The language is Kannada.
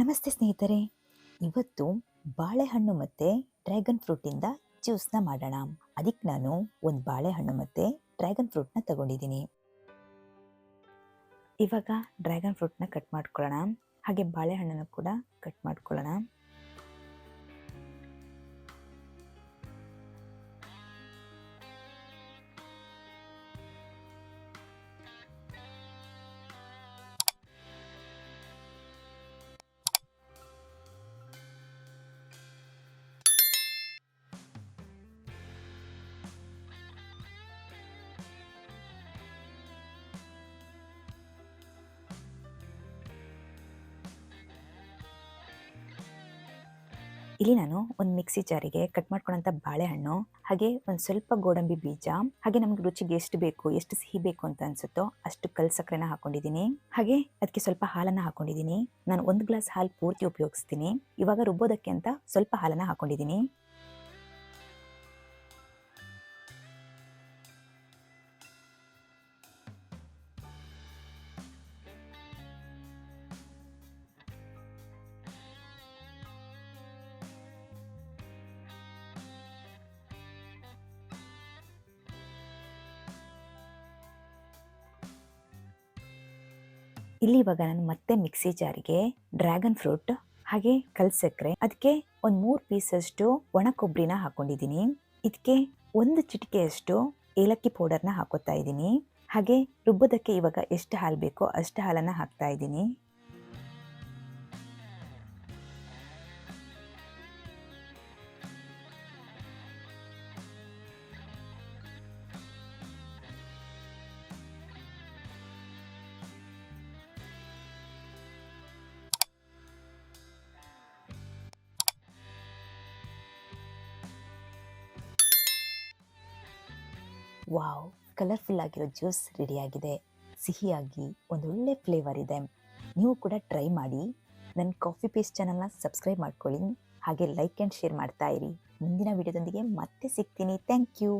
ನಮಸ್ತೆ ಸ್ನೇಹಿತರೆ, ಇವತ್ತು ಬಾಳೆಹಣ್ಣು ಮತ್ತು ಡ್ರ್ಯಾಗನ್ ಫ್ರೂಟಿಂದ ಜ್ಯೂಸ್ನ ಮಾಡೋಣ. ಅದಕ್ಕೆ ನಾನು ಒಂದು ಬಾಳೆಹಣ್ಣು ಮತ್ತು ಡ್ರ್ಯಾಗನ್ ಫ್ರೂಟ್ನ ತಗೊಂಡಿದ್ದೀನಿ. ಇವಾಗ ಡ್ರ್ಯಾಗನ್ ಫ್ರೂಟ್ನ ಕಟ್ ಮಾಡ್ಕೊಳ್ಳೋಣ. ಹಾಗೆ ಬಾಳೆಹಣ್ಣನ್ನು ಕೂಡ ಕಟ್ ಮಾಡ್ಕೊಳ್ಳೋಣ. ಇಲ್ಲಿ ನಾನು ಒಂದು ಮಿಕ್ಸಿ ಜಾರಿಗೆ ಕಟ್ ಮಾಡ್ಕೊಳ್ಳೋಂಥ ಬಾಳೆಹಣ್ಣು, ಹಾಗೆ ಒಂದು ಸ್ವಲ್ಪ ಗೋಡಂಬಿ ಬೀಜ, ಹಾಗೆ ನಮ್ಗೆ ರುಚಿಗೆ ಎಷ್ಟು ಬೇಕು, ಎಷ್ಟು ಸಿಹಿ ಬೇಕು ಅಂತ ಅನ್ಸುತ್ತೋ ಅಷ್ಟು ಕಲ್ ಸಕ್ಕರೆನ ಹಾಕೊಂಡಿದ್ದೀನಿ ಹಾಗೆ ಅದಕ್ಕೆ ಸ್ವಲ್ಪ ಹಾಲನ್ನು ಹಾಕೊಂಡಿದ್ದೀನಿ ನಾನು ಒಂದು ಗ್ಲಾಸ್ ಹಾಲು ಪೂರ್ತಿ ಉಪಯೋಗಿಸ್ತೀನಿ. ಇವಾಗ ರುಬ್ಬೋದಕ್ಕೆ ಅಂತ ಸ್ವಲ್ಪ ಹಾಲನ್ನು ಹಾಕೊಂಡಿದ್ದೀನಿ ಇಲ್ಲಿ ಇವಾಗ ನಾನು ಮತ್ತೆ ಮಿಕ್ಸಿ ಜಾರಿಗೆ ಡ್ರ್ಯಾಗನ್ ಫ್ರೂಟ್ ಹಾಗೆ ಕಲ್ ಸಕ್ಕರೆ ಅದಕ್ಕೆ ಒಂದು ಮೂರು ಪೀಸಷ್ಟು ಒಣ ಕೊಬ್ಬರಿನ ಹಾಕೊಂಡಿದ್ದೀನಿ. ಇದಕ್ಕೆ ಒಂದು ಚಿಟಿಕೆಯಷ್ಟು ಏಲಕ್ಕಿ ಪೌಡರ್ನ ಹಾಕೋತಾ ಇದ್ದೀನಿ. ಹಾಗೆ ರುಬ್ಬೋದಕ್ಕೆ ಇವಾಗ ಎಷ್ಟು ಹಾಲು ಬೇಕೋ ಅಷ್ಟು ಹಾಲನ್ನು ಹಾಕ್ತಾ ಇದ್ದೀನಿ. ವಾವ್ ಕಲರ್ಫುಲ್ ಆಗಿರೋ ಜ್ಯೂಸ್ ರೆಡಿಯಾಗಿದೆ. ಸಿಹಿಯಾಗಿ ಒಂದೊಳ್ಳೆ ಫ್ಲೇವರ್ ಇದೆ. ನೀವು ಕೂಡ ಟ್ರೈ ಮಾಡಿ. ನನ್ನ ಕಾಫಿ ಪೇಸ್ಟ್ ಚಾನಲ್ನ ಸಬ್ಸ್ಕ್ರೈಬ್ ಮಾಡ್ಕೊಳ್ಳಿ. ಹಾಗೆ ಲೈಕ್ ಆ್ಯಂಡ್ ಶೇರ್ ಮಾಡ್ತಾ ಇರಿ. ಮುಂದಿನ ವಿಡಿಯೋದೊಂದಿಗೆ ಮತ್ತೆ ಸಿಗ್ತೀನಿ. Thank you